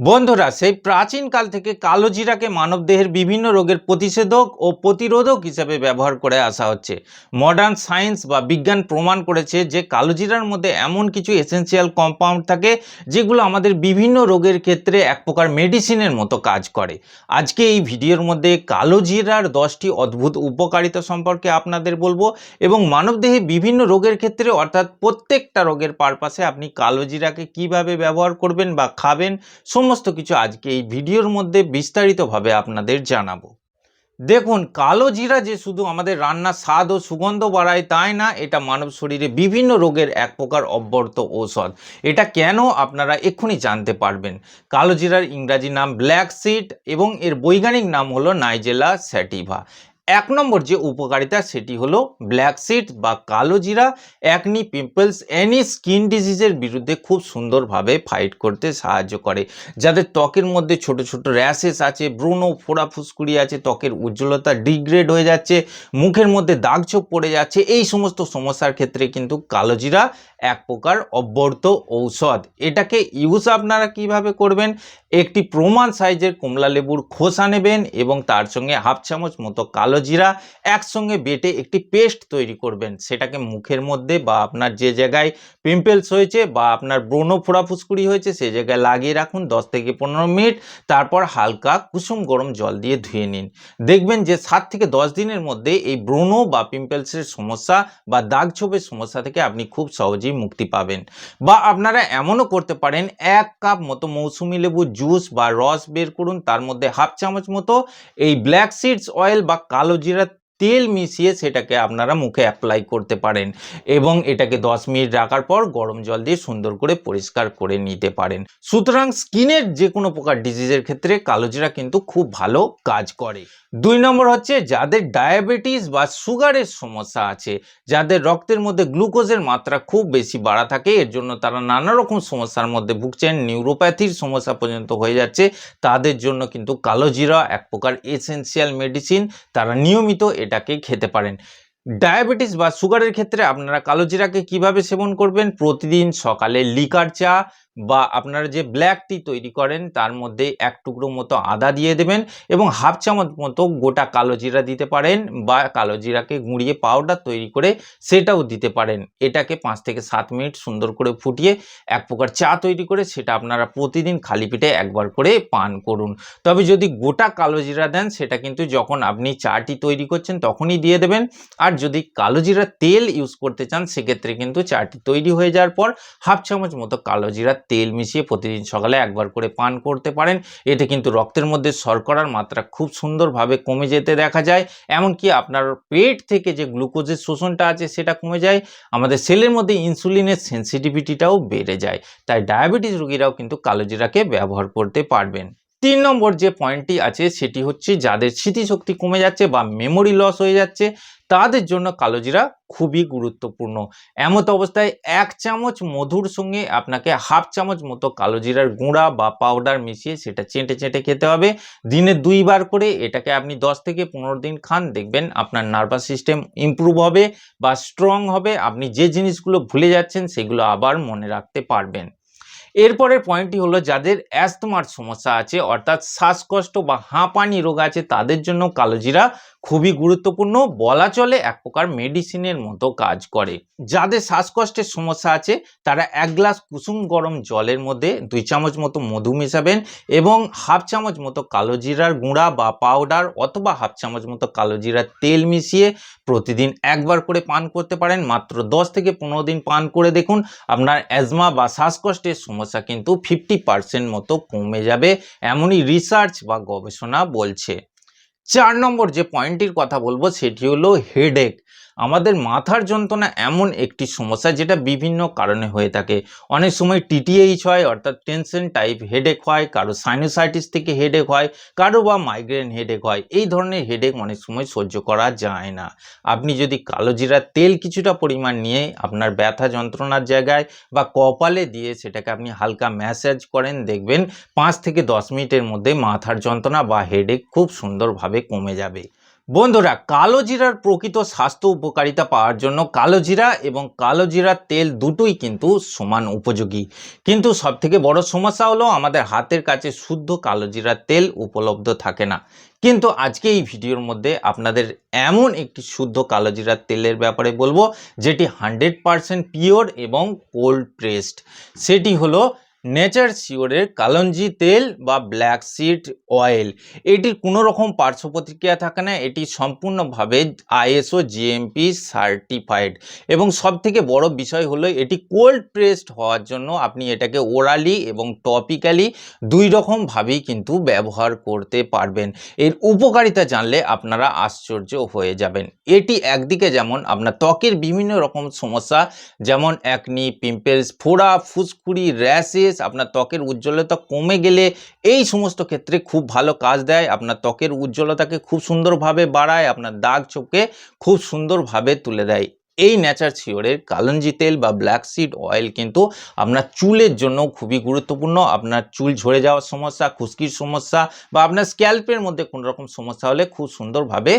বন্ধুরা, সেই প্রাচীনকাল থেকে কালো জিরাকে মানবদেহের বিভিন্ন রোগের প্রতিষেধক ও প্রতিরোধক হিসেবে ব্যবহার করে আসা হচ্ছে। মডার্ন সায়েন্স বা বিজ্ঞান প্রমাণ করেছে যে কালো জিরার মধ্যে এমন কিছু এসেনশিয়াল কম্পাউন্ড থাকে যেগুলো আমাদের বিভিন্ন রোগের ক্ষেত্রে এক প্রকার মেডিসিনের মতো কাজ করে। আজকে এই ভিডিওর মধ্যে কালো জিরার দশটি অদ্ভুত উপকারিতা সম্পর্কে আপনাদের বলব এবং মানবদেহে বিভিন্ন রোগের ক্ষেত্রে অর্থাৎ প্রত্যেকটা রোগের পারপাসে আপনি কালো জিরাকে কীভাবে ব্যবহার করবেন বা খাবেন সমস্ত কিছু আজকে এই ভিডিওর মধ্যে বিস্তারিতভাবে আপনাদের জানাব। দেখুন, কালো জিরা যে শুধু আমাদের রান্নার স্বাদ ও সুগন্ধ বাড়ায়, তাই না? এটা মানব শরীরে বিভিন্ন রোগের এক প্রকার অব্যর্ত ঔষধ। এটা কেন আপনারা এক্ষুনি জানতে পারবেন? কালো জিরার ইংরাজি নাম ব্ল্যাক সিড এবং এর বৈজ্ঞানিক নাম হলো নাইজেলা স্যাটিভা। এক নম্বর যে উপকারিতা, সেটি হলো ব্ল্যাক সিড বা কালো জিরা। অ্যাকনি পিম্পলস এনি স্কিন ডিজিজের বিরুদ্ধে খুব সুন্দরভাবে ফাইট করতে সাহায্য করে। যাদের ত্বকের মধ্যে ছোট ছোট র্যাশেস আছে ব্রণ ফোড়া ফুসকুড়ি আছে, ত্বকের উজ্জ্বলতা ডিগ্রেড হয়ে যাচ্ছে, মুখের মধ্যে দাগ ছোপ পড়ে যাচ্ছে, এই সমস্ত সমস্যার ক্ষেত্রে কিন্তু কালো জিরা এক প্রকার অব্যর্থ ঔষধ। এটাকে ইউজ আপনারা কীভাবে করবেন? একটি প্রমাণ সাইজের কমলা লেবুর খোসা নেবেন এবং তার সঙ্গে হাফ চামচ মতো কালো জিরা একসঙ্গে বেটে একটি পেস্ট তৈরি করবেন। সেটাকে মুখের মধ্যে বা আপনার যে জায়গায় পিম্পলস হয়েছে বা আপনার ব্রণ ফোড়া ফুসকুড়ি হয়েছে সেই জায়গায় লাগিয়ে রাখুন দশ থেকে পনেরো মিনিট। তারপর হালকা কুসুম গরম জল দিয়ে ধুয়ে নিন। দেখবেন যে সাত থেকে দশ দিনের মধ্যে এই ব্রণ বা পিম্পলসের সমস্যা বা দাগ ছোপের সমস্যা থেকে আপনি খুব সহজেই মুক্তি পাবেন। বা আপনারা এমনও করতে পারেন, এক কাপ মতো মৌসুমি লেবু জুস বা রস বের করুন, তার মধ্যে হাফ চামচ মতো এই ব্ল্যাক সিডস অয়েল বা কালো জিরা তেল মিশিয়ে সেটাকে আপনারা মুখে অ্যাপ্লাই করতে পারেন এবং এটাকে দশ মিনিট রাখার পর গরম জল দিয়ে সুন্দর করে পরিষ্কার করে নিতে পারেন। সুতরাং স্কিনের যে কোনো প্রকার ডিজিজের ক্ষেত্রে কালোজিরা কিন্তু খুব ভালো কাজ করে। দুই নম্বর হচ্ছে যাদের ডায়াবেটিস বা সুগারের সমস্যা আছে, যাদের রক্তের মধ্যে গ্লুকোজের মাত্রা খুব বেশি বাড়া থাকে, এর জন্য তারা নানা রকম সমস্যার মধ্যে ভুগছেন, নিউরোপ্যাথির সমস্যা পর্যন্ত হয়ে যাচ্ছে, তাদের জন্য কিন্তু কালোজিরা এক প্রকার এসেনশিয়াল মেডিসিন তারা নিয়মিত এটাকে খেতে পারেন। ডায়াবেটিস বা সুগারের ক্ষেত্রে আপনারা কালোজিরাকে কীভাবে সেবন করবেন? প্রতিদিন সকালে লিকার চা বা আপনারা যে ব্ল্যাক টি তৈরি করেন, তার মধ্যে এক টুকরো মতো আদা দিয়ে দেবেন এবং হাফ চামচ মতো গোটা কালো জিরা দিতে পারেন বা কালো জিরাকে গুঁড়িয়ে পাউডার তৈরি করে সেটাও দিতে পারেন। এটাকে পাঁচ থেকে সাত মিনিট সুন্দর করে ফুটিয়ে এক প্রকার চা তৈরি করে সেটা আপনারা প্রতিদিন খালি পেটে একবার করে পান করুন। তবে যদি গোটা কালো জিরা দেন, সেটা কিন্তু যখন আপনি চাটি তৈরি করছেন, তখনই দিয়ে দেবেন। আর যদি কালো জিরা তেল ইউজ করতে চান, সেক্ষেত্রে কিন্তু চাটি তৈরি হয়ে যাওয়ার পর হাফ চামচ মতো কালো জিরা তেল মিশিয়ে প্রতিদিন সকালে একবার করে পান করতে পারেন। এতে কিন্তু রক্তের মধ্যে শর্করার মাত্রা খুব সুন্দরভাবে কমে যেতে দেখা যায়। এমনকি আপনার পেট থেকে যে গ্লুকোজের শোষণটা আছে সেটা কমে যায়। আমাদের সেলের মধ্যে ইনসুলিনের সেন্সিটিভিটিটাও বেড়ে যায়। তাই ডায়াবেটিস রোগীরাও কিন্তু কালোজিরাকে ব্যবহার করতে পারবেন। তিন নম্বর যে পয়েন্টটি আছে, সেটি হচ্ছে যাদের স্মৃতিশক্তি কমে যাচ্ছে বা মেমোরি লস হয়ে যাচ্ছে, তাদের জন্য কালোজিরা খুবই গুরুত্বপূর্ণ। এমত অবস্থায় এক চামচ মধুর সঙ্গে আপনাকে হাফ চামচ মতো কালোজিরার গুঁড়া বা পাউডার মিশিয়ে সেটা চেটে চেটে খেতে হবে। দিনে দুইবার করে এটাকে আপনি দশ থেকে পনেরো দিন খান, দেখবেন আপনার নার্ভাস সিস্টেম ইমপ্রুভ হবে বা স্ট্রং হবে। আপনি যে জিনিসগুলো ভুলে যাচ্ছেন, সেগুলো আবার মনে রাখতে পারবেন। এরপরের পয়েন্টটি হলো যাদের অ্যাস্তমার সমস্যা আছে, অর্থাৎ শ্বাসকষ্ট বা হাঁপানি রোগ আছে, তাদের জন্য কালোজিরা খুবই গুরুত্বপূর্ণ। বলা চলে এক প্রকার মেডিসিনের মতো কাজ করে। যাদের শ্বাসকষ্টের সমস্যা আছে, তারা এক গ্লাস কুসুম গরম জলের মধ্যে দুই চামচ মতো মধু মেশাবেন এবং হাফ চামচ মতো কালো জিরার গুঁড়া বা পাউডার অথবা হাফ চামচ মতো কালো জিরার তেল মিশিয়ে প্রতিদিন একবার করে পান করতে পারেন। মাত্র দশ থেকে পনেরো দিন পান করে দেখুন, আপনার অ্যাজমা বা শ্বাসকষ্টের সমস্যা কিন্তু ফিফটি পার্সেন্ট মতো কমে যাবে, এমনই রিসার্চ বা গবেষণা বলছে। চার নম্বর যে পয়েন্টটির কথা বলব সেটি হলো হেডেক আমাদের মাথার যন্ত্রণা এমন একটি সমস্যা যেটা বিভিন্ন কারণে হয়ে থাকে। অনেক সময় টিটিএইচ হয়, অর্থাৎ টেনশন টাইপ হেডেক হয়, কারও সাইনোসাইটিস থেকে হেডেক হয়, কারও বা মাইগ্রেন হেডেক হয়। এই ধরনের হেডেক অনেক সময় সহ্য করা যায় না। আপনি যদি কালো জিরার তেল কিছুটা পরিমাণ নিয়ে আপনার ব্যথা যন্ত্রণার জায়গায় বা কপালে দিয়ে সেটাকে আপনি হালকা ম্যাসাজ করেন, দেখবেন পাঁচ থেকে দশ মিনিটের মধ্যে মাথার যন্ত্রণা বা হেডেক খুব সুন্দরভাবে কমে যাবে। বন্ধুরা, কালো জিরার প্রকৃত স্বাস্থ্য উপকারিতা পাওয়ার জন্য কালো জিরা এবং কালো জিরার তেল দুটোই কিন্তু সমান উপযোগী। কিন্তু সবথেকে বড় সমস্যা হলো আমাদের হাতের কাছে শুদ্ধ কালো জিরার তেল উপলব্ধ থাকে না। কিন্তু আজকে এই ভিডিওর মধ্যে আপনাদের এমন একটি শুদ্ধ কালো জিরার তেলের ব্যাপারে বলব, যেটি হান্ড্রেড পারসেন্ট পিওর এবং কোল্ড প্রেসড। সেটি হলো নেচার শিওরের কালঞ্জি তেল বা ব্ল্যাক সিড অয়েল। এটির কোনো রকম পার্শ্ব প্রতিক্রিয়া থাকে না। এটি সম্পূর্ণভাবে আইএসও, জিএমপি সার্টিফাইড। এবং সব থেকে বড় বিষয় হলো, এটি কোল্ড প্রেসড হওয়ার জন্য আপনি এটাকে ওরালি এবং টপিক্যালি দুই রকমভাবেই কিন্তু ব্যবহার করতে পারবেন। এর উপকারিতা জানলে আপনারা আশ্চর্য হয়ে যাবেন। এটি একদিকে যেমন আপনার ত্বকের বিভিন্ন রকম সমস্যা, যেমন অ্যাকনি পিম্পলস ফোড়া, ফুসকুড়ি র্যাশেস আপনার ত্বকের উজ্জ্বলতা কমে গেলে এই সমস্ত ক্ষেত্রে খুব ভালো কাজ দেয়। আপনার ত্বকের উজ্জ্বলতাকে খুব সুন্দরভাবে বাড়ায়, আপনার দাগ চোখকে খুব সুন্দরভাবে তুলে দেয়। এই ন্যাচার শিওরের কালঞ্জি তেল বা ব্ল্যাক সিড অয়েল কিন্তু আপনার চুলের জন্য খুবই গুরুত্বপূর্ণ। আপনার চুল ঝরে যাওয়ার সমস্যা, খুশকির সমস্যা বা আপনার স্ক্যাল্পের মধ্যে কোনো রকম সমস্যা হলে খুব সুন্দরভাবে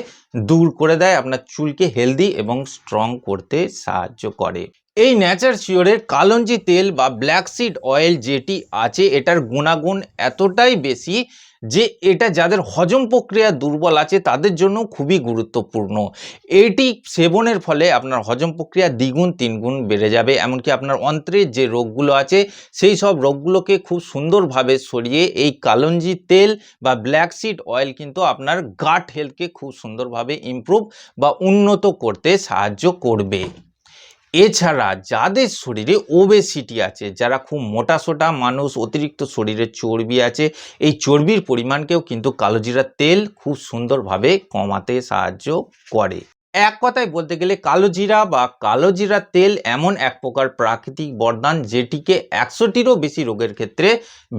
দূর করে দেয়। আপনার চুলকে হেলদি এবং স্ট্রং করতে সাহায্য করে। এই ন্যাচার শিওরের কালঞ্জি তেল বা ব্ল্যাক সিড অয়েল যেটি আছে, এটার গুণাগুণ এতটাই বেশি যে এটা যাদের হজম প্রক্রিয়া দুর্বল আছে, তাদের জন্য খুবই গুরুত্বপূর্ণ। এটি সেবনের ফলে আপনার হজম প্রক্রিয়া দ্বিগুণ, তিনগুণ বেড়ে যাবে। এমনকি আপনার অন্ত্রের যে রোগগুলো আছে, সেই সব রোগগুলোকে খুব সুন্দরভাবে সরিয়ে এই কালঞ্জি তেল বা ব্ল্যাক সিড অয়েল কিন্তু আপনার গাট হেলথকে খুব সুন্দরভাবে ইমপ্রুভ বা উন্নত করতে সাহায্য করবে। এছাড়া যাদের শরীরে ওবেসিটি আছে, যারা খুব মোটা সোটা মানুষ, অতিরিক্ত শরীরে চর্বি আছে, এই চর্বির পরিমাণকেও কিন্তু কালোজিরার তেল খুব সুন্দরভাবে কমাতে সাহায্য করে। এক কথায় বলতে গেলে কালো জিরা বা কালো জিরার তেল এমন এক প্রকার প্রাকৃতিক বরদান যেটিকে একশোটিরও বেশি রোগের ক্ষেত্রে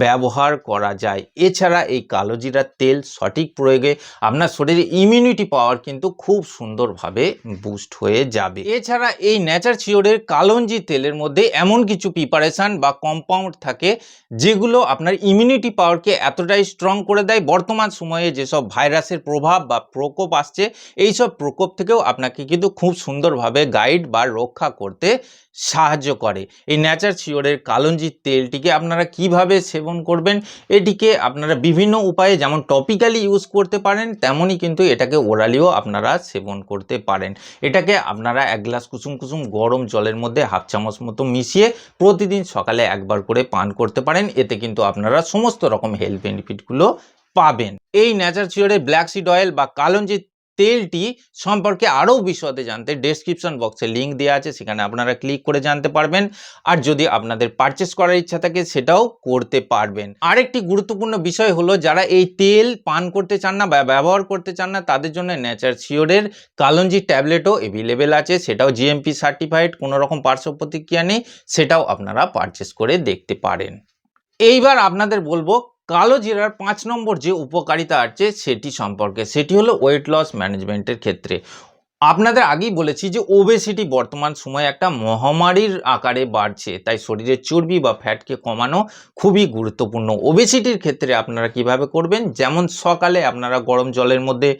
ব্যবহার করা যায়। এছাড়া এই কালো জিরার তেল সঠিক প্রয়োগে আপনার শরীরে ইমিউনিটি পাওয়ার কিন্তু খুব সুন্দরভাবে বুস্ট হয়ে যাবে। এছাড়া এই ন্যাচার শিওরের কালঞ্জি তেলের মধ্যে এমন কিছু প্রিপারেশান বা কম্পাউন্ড থাকে যেগুলো আপনার ইমিউনিটি পাওয়ারকে এতটাই স্ট্রং করে দেয়। বর্তমান সময়ে যেসব ভাইরাসের প্রভাব বা প্রকোপ আসছে, এইসব প্রকোপ থেকেও আপনাকে কিন্তু খুব সুন্দরভাবে গাইড বা রক্ষা করতে সাহায্য করে। এই ন্যাচার শিওরের কালঞ্জির তেলটিকে আপনারা কীভাবে সেবন করবেন, এটিকে আপনারা বিভিন্ন উপায়ে যেমন টপিক্যালি ইউজ করতে পারেন তেমনই কিন্তু এটাকে ওরালিও আপনারা সেবন করতে পারেন। এটাকে আপনারা এক গ্লাস কুসুম কুসুম গরম জলের মধ্যে হাফ চামচ মতো মিশিয়ে প্রতিদিন সকালে একবার করে পান করতে পারেন। এতে কিন্তু আপনারা সমস্ত রকম হেলথ বেনিফিটগুলো পাবেন। এই ন্যাচার শিওরের ব্ল্যাক সিড অয়েল বা কালঞ্জি তেলটি সম্পর্কে আরও বিশদে জানতে ডেসক্রিপশন বক্সে লিঙ্ক দেওয়া আছে, সেখানে আপনারা ক্লিক করে জানতে পারবেন। আর যদি আপনাদের পারচেস করার ইচ্ছা থাকে, সেটাও করতে পারবেন। আরেকটি গুরুত্বপূর্ণ বিষয় হলো, যারা এই তেল পান করতে চান না বা ব্যবহার করতে চান না, তাদের জন্য ন্যাচার শিওরের কালঞ্জি ট্যাবলেটও এভেলেবেল আছে। সেটাও জিএমপি সার্টিফাইড কোনো রকম পার্শ্ব প্রতিক্রিয়া নেই, সেটাও আপনারা পারচেস করে দেখতে পারেন। এইবার আপনাদের বলব কালো জিরার পাঁচ নম্বর যে উপকারিতা আছে সেটি সম্পর্কে, সেটি হলো ওয়েট লস ম্যানেজমেন্টের ক্ষেত্রে। আপনাদের আগেই বলেছি যে ওবেসিটি বর্তমান সময়ে একটা মহামারীর আকারে বাড়ছে, তাই শরীরের চর্বি বা ফ্যাটকে কমানো খুবই গুরুত্বপূর্ণ। ওবেসিটির ক্ষেত্রে আপনারা কীভাবে করবেন? যেমন সকালে আপনারা গরম জলের মধ্যে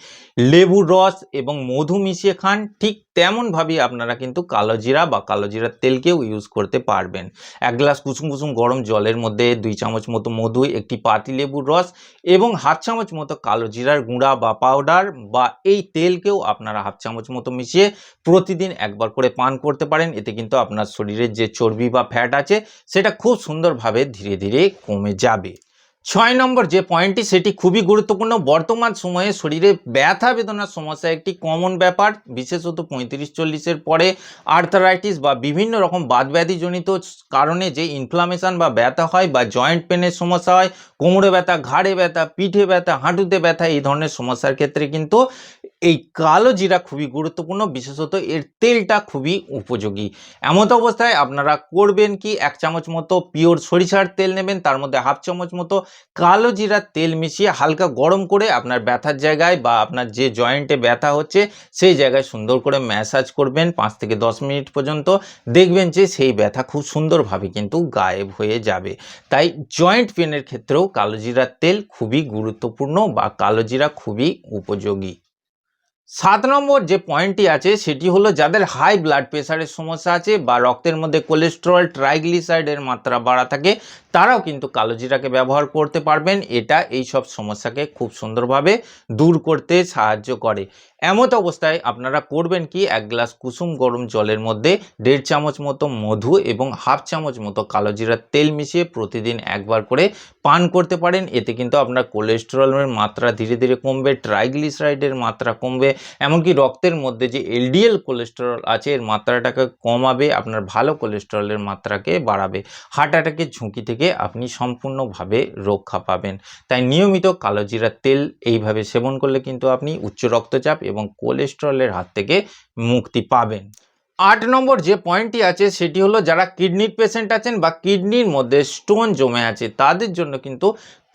লেবুর রস এবং মধু মিশিয়ে খান, ঠিক তেমনভাবেই আপনারা কিন্তু কালো জিরা বা কালো জিরার তেলকেও ইউজ করতে পারবেন। এক গ্লাস কুসুম কুসুম গরম জলের মধ্যে দুই চামচ মতো মধু, একটি পাতি লেবুর রস এবং হাফ চামচ মতো কালো জিরার গুঁড়া বা পাউডার বা এই তেলকেও আপনারা হাফ চামচ মতো মিশিয়ে প্রতিদিন একবার করে পান করতে পারেন। এতে কিন্তু আপনার শরীরের যে চর্বি বা ফ্যাট আছে, সেটা খুব সুন্দরভাবে ধীরে ধীরে কমে যাবে। ছয় নম্বর যে পয়েন্টটি সেটি খুবই গুরুত্বপূর্ণ। বর্তমান সময়ে শরীরে ব্যথা বেদনার সমস্যা একটি কমন ব্যাপার। বিশেষত পঁয়ত্রিশ চল্লিশের পরে আর্থারাইটিস বা বিভিন্ন রকম বাদব্যাধিজনিত কারণে যে ইনফ্লামেশন বা ব্যথা হয় বা জয়েন্ট পেনের সমস্যা হয়, কোমরে ব্যথা, ঘাড়ে ব্যথা, পিঠে ব্যথা, হাঁটুতে ব্যথা, এই ধরনের সমস্যার ক্ষেত্রে কিন্তু এই কালো জিরা খুবই গুরুত্বপূর্ণ, বিশেষত এর তেলটা খুবই উপযোগী। এমত অবস্থায় আপনারা করবেন কি, এক চামচ মতো পিওর সরিষার তেল নেবেন, তার মধ্যে হাফ চামচ মতো কালো জিরার তেল মিশিয়ে হালকা গরম করে আপনার ব্যথার জায়গায় বা আপনার যে জয়েন্টে ব্যথা হচ্ছে, সেই জায়গায় সুন্দর করে ম্যাসাজ করবেন পাঁচ থেকে দশ মিনিট পর্যন্ত। দেখবেন যে সেই ব্যথা খুব সুন্দরভাবে কিন্তু গায়েব হয়ে যাবে। তাই জয়েন্ট পেনের ক্ষেত্রেও কালো জিরার তেল খুবই গুরুত্বপূর্ণ বা কালো জিরা খুবই উপযোগী। সাত নম্বর যে পয়েন্টটি আছে, সেটি হলো যাদের হাই ব্লাড প্রেশারের সমস্যা আছে বা রক্তের মধ্যে কোলেস্ট্রল ট্রাইগ্লিসাইডের মাত্রা বাড়া থাকে তারাও কিন্তু কালো জিরাকে ব্যবহার করতে পারবেন। এটা এই সব সমস্যাকে খুব সুন্দরভাবে দূর করতে সাহায্য করে। এমত অবস্থায় আপনারা করবেন কি, এক গ্লাস কুসুম গরম জলের মধ্যে দেড় চামচ মতো মধু এবং হাফ চামচ মতো কালো জিরার তেল মিশিয়ে প্রতিদিন একবার করে পান করতে পারেন। এতে কিন্তু আপনার কোলেস্টেরলের মাত্রা ধীরে ধীরে কমবে, ট্রাইগ্লিসারাইডের মাত্রা কমবে, এমনকি রক্তের মধ্যে যে এলডিএল কোলেস্টেরল আছে, এর মাত্রাটাকে কমাবে, আপনার ভালো কোলেস্টেরলের মাত্রাকে বাড়াবে। হার্ট অ্যাটাকের ঝুঁকি থেকে আপনি সম্পূর্ণভাবে রক্ষা পাবেন। তাই নিয়মিত কালো জিরার তেল এইভাবে সেবন করলে কিন্তু আপনি উচ্চ রক্তচাপ এবং কোলেস্ট্রলের হাত থেকে মুক্তি পাবেন। আট নম্বর যে পয়েন্টটি আছে সেটি হলো, যারা কিডনির পেশেন্ট আছেন বা কিডনির মধ্যে স্টোন জমে আছে, তাদের জন্য কিন্তু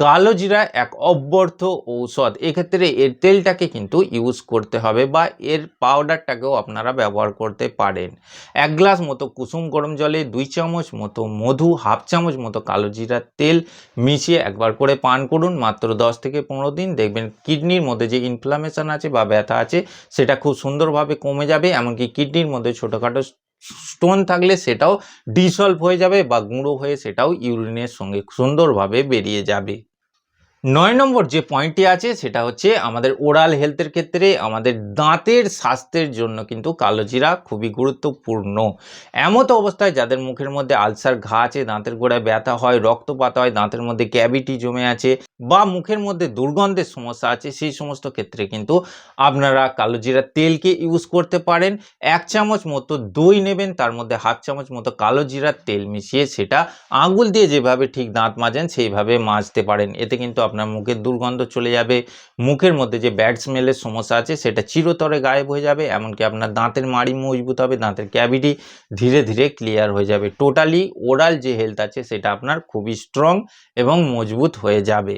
কালো জিরা এক অব্যর্থ ঔষধ। এক্ষেত্রে এর তেলটাকে কিন্তু ইউজ করতে হবে বা এর পাউডারটাকেও আপনারা ব্যবহার করতে পারেন। এক গ্লাস মতো কুসুম গরম জলে, দুই চামচ মতো মধু, হাফ চামচ মতো কালো জিরার তেল মিশিয়ে একবার করে পান করুন। মাত্র দশ থেকে পনেরো দিন। দেখবেন কিডনির মধ্যে যে ইনফ্লামেশন আছে বা ব্যথা আছে, সেটা খুব সুন্দরভাবে কমে যাবে। এমনকি কিডনির মধ্যে ছোটোখাটো স্টোন থাকলে সেটাও ডিসলভ হয়ে যাবে বা গুঁড়ো হয়ে সেটাও ইউরিনের সঙ্গে সুন্দরভাবে বেরিয়ে যাবে। নয় নম্বর যে পয়েন্টটি আছে, সেটা হচ্ছে আমাদের ওরাল হেলথের ক্ষেত্রে আমাদের দাঁতের স্বাস্থ্যের জন্য কিন্তু কালো জিরা খুবই গুরুত্বপূর্ণ। এমত অবস্থায় যাদের মুখের মধ্যে আলসার ঘা আছে, দাঁতের গোড়ায় ব্যথা হয়, রক্তপাত হয়, দাঁতের মধ্যে ক্যাভিটি জমে আছে বা মুখের মধ্যে দুর্গন্ধের সমস্যা আছে, সেই সমস্ত ক্ষেত্রে কিন্তু আপনারা কালো জিরা তেলকে ইউজ করতে পারেন। এক চামচ মতো দই নেবেন, তার মধ্যে হাফ চামচ মতো কালো জিরার তেল মিশিয়ে সেটা আঙুল দিয়ে যেভাবে ঠিক দাঁত মাজেন, সেইভাবে মাজতে পারেন। এতে কিন্তু আপনার মুখের দুর্গন্ধ চলে যাবে। মুখের মধ্যে যে ব্যাড স্মেলের সমস্যা আছে, সেটা চিরতরে গায়েব হয়ে যাবে, এমনকি আপনার দাঁতের মাড়ি মজবুত হবে, দাঁতের ক্যাভিটি ধীরে ধীরে ক্লিয়ার হয়ে যাবে। টোটালি ওরাল যে হেলথ আছে, সেটা আপনার খুবই স্ট্রং এবং মজবুত হয়ে যাবে।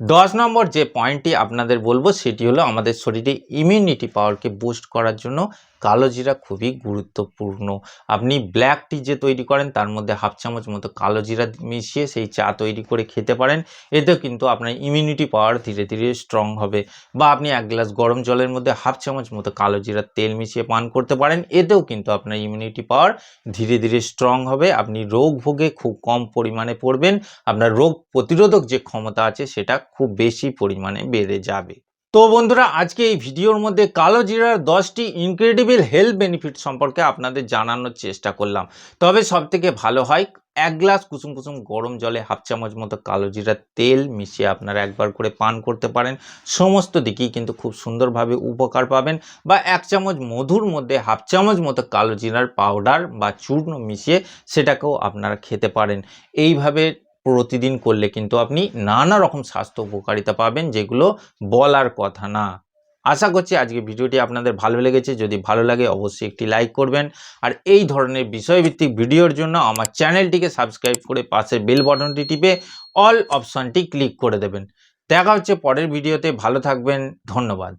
দশ নম্বর যে পয়েন্টটি আপনাদের বলব, সেটি হলো আমাদের শরীরে ইমিউনিটি পাওয়ারকে বুস্ট করার জন্য কালো জিরা খুবই গুরুত্বপূর্ণ। আপনি ব্ল্যাক টি যে তৈরি করেন, তার মধ্যে হাফ চামচ মতো কালো জিরা মিশিয়ে সেই চা তৈরি করে খেতে পারেন। এতেও কিন্তু আপনার ইমিউনিটি পাওয়ার ধীরে ধীরে স্ট্রং হবে। বা আপনি এক গ্লাস গরম জলের মধ্যে হাফ চামচ মতো কালো জিরার তেল মিশিয়ে পান করতে পারেন। এতেও কিন্তু আপনার ইমিউনিটি পাওয়ার ধীরে ধীরে স্ট্রং হবে। আপনি রোগ ভোগে খুব কম পরিমাণে পড়বেন। আপনার রোগ প্রতিরোধক যে ক্ষমতা আছে, সেটা খুব বেশি পরিমাণে বেড়ে যাবে। তো বন্ধুরা, আজকে এই ভিডিওর মধ্যে কালো জিরার দশটি ইনক্রেডিবল হেলথ বেনিফিট সম্পর্কে আপনাদের জানানোর চেষ্টা করলাম। তবে সব থেকে ভালো হয়, এক গ্লাস কুসুম কুসুম গরম জলে হাফ চামচ মতো কালো জিরার তেল মিশিয়ে আপনারা একবার করে পান করতে পারেন। সমস্ত দিকেই কিন্তু খুব সুন্দরভাবে উপকার পাবেন বা এক চামচ মধুর মধ্যে হাফ চামচ মতো কালো জিরার পাউডার বা চূর্ণ মিশিয়ে সেটাকেও আপনারা খেতে পারেন। এইভাবে প্রতিদিন করলে কিন্তু আপনি নানা রকম স্বাস্থ্য উপকারিতা পাবেন, যেগুলো বলার কথা না। আশা করছি আজকে ভিডিওটি আপনাদের ভালো লেগেছে। যদি ভালো লাগে অবশ্যই একটি লাইক করবেন। আর এই ধরনের বিষয়ভিত্তিক ভিডিওর জন্য আমার চ্যানেলটিকে সাবস্ক্রাইব করে পাশের বেল বাটনটি টিপে অল অপশনটি ক্লিক করে দেবেন। দেখা হচ্ছে পরের ভিডিওতে। ভালো থাকবেন। ধন্যবাদ।